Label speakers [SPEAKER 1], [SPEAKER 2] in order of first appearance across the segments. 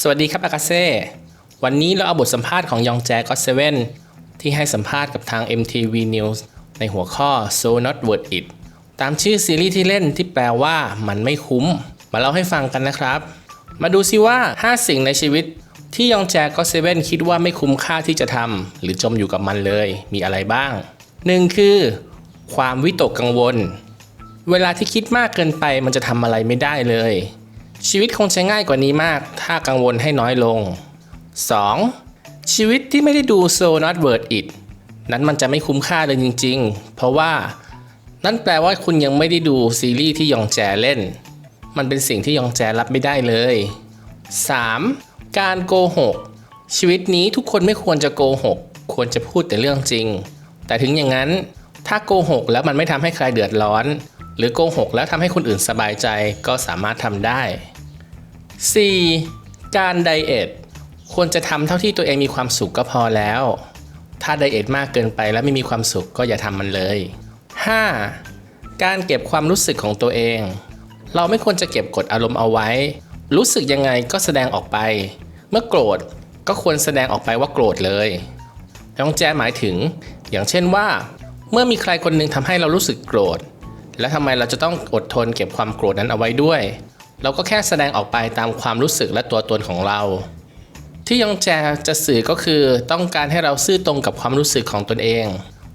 [SPEAKER 1] สวัสดีครับอากาเซ่ วันนี้เราเอาบทสัมภาษณ์ของยองแจก็เซเว่นที่ให้สัมภาษณ์กับทาง MTV News ในหัวข้อ So Not Worth It ตามชื่อซีรีส์ที่เล่นที่แปลว่ามันไม่คุ้ม มาเล่าให้ฟังกันนะครับ มาดูซิว่า 5 สิ่งในชีวิต ที่ยองแจก็เซเว่นคิดว่าไม่คุ้มค่าที่จะทำหรือจมอยู่กับมันเลย มีอะไรบ้าง 1. คือ ความวิตกกังวล เวลาที่คิดมากเกินไปมันจะทำอะไรไม่ได้เลย ชีวิตคงจะง่ายกว่านี้มาก ถ้ากังวลให้น้อยลง 2. ชีวิตที่ไม่ได้ดู so not worth it นั้นมันจะไม่คุ้มค่าเลยจริง ๆ เพราะว่า นั่นแปลว่าคุณยังไม่ได้ดูซีรีส์ที่ยองแจเล่น มันเป็นสิ่งที่ยองแจรับไม่ได้เลย 3. การโกหก ชีวิตนี้ทุกคนไม่ควรจะโกหก ควรจะพูดแต่เรื่องจริง แต่ถึงอย่างนั้น ถ้าโกหกแล้วมันไม่ทำให้ใครเดือดร้อน หรือโกหกแล้วทำให้คนอื่นสบายใจก็สามารถทำได้ 4. การไดเอทควรจะทำเท่าที่ตัวเองมีความสุขก็พอแล้ว ถ้าไดเอทมากเกินไปแล้วไม่มีความสุขก็อย่าทำมันเลย 5. การเก็บความรู้สึกของตัวเอง เราไม่ควรจะเก็บกดอารมณ์เอาไว้ รู้สึกยังไงก็แสดงออกไป เมื่อโกรธก็ควรแสดงออกไปว่าโกรธเลยยองแจหมายถึง อย่างเช่นว่า เมื่อมีใครคนหนึ่งทำให้เรารู้สึกโกรธ แล้วทำไมเราจะต้องอดทนเก็บความโกรธนั้นเอาไว้ด้วย เราก็แค่แสดงออกไปตามความรู้สึกและตัวตนของเรา ที่ยองแจจะสื่อก็คือต้องการให้เราซื่อตรงกับความรู้สึกของตนเอง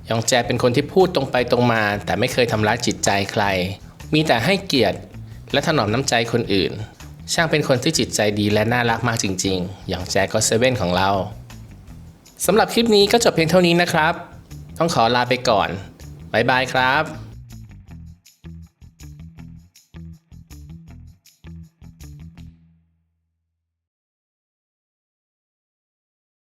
[SPEAKER 1] ยองแจเป็นคนที่พูดตรงไปตรงมา แต่ไม่เคยทำร้ายจิตใจใคร มีแต่ให้เกียรติ และถนอมน้ำใจคนอื่น ช่างเป็นคนที่จิตใจดีและน่ารักมากจริงๆอย่างแจก็เซเว่นของเราสำหรับคลิปนี้ก็จบเพียงเท่านี้นะครับ ต้องขอลาไปก่อน บ๊ายบายครับ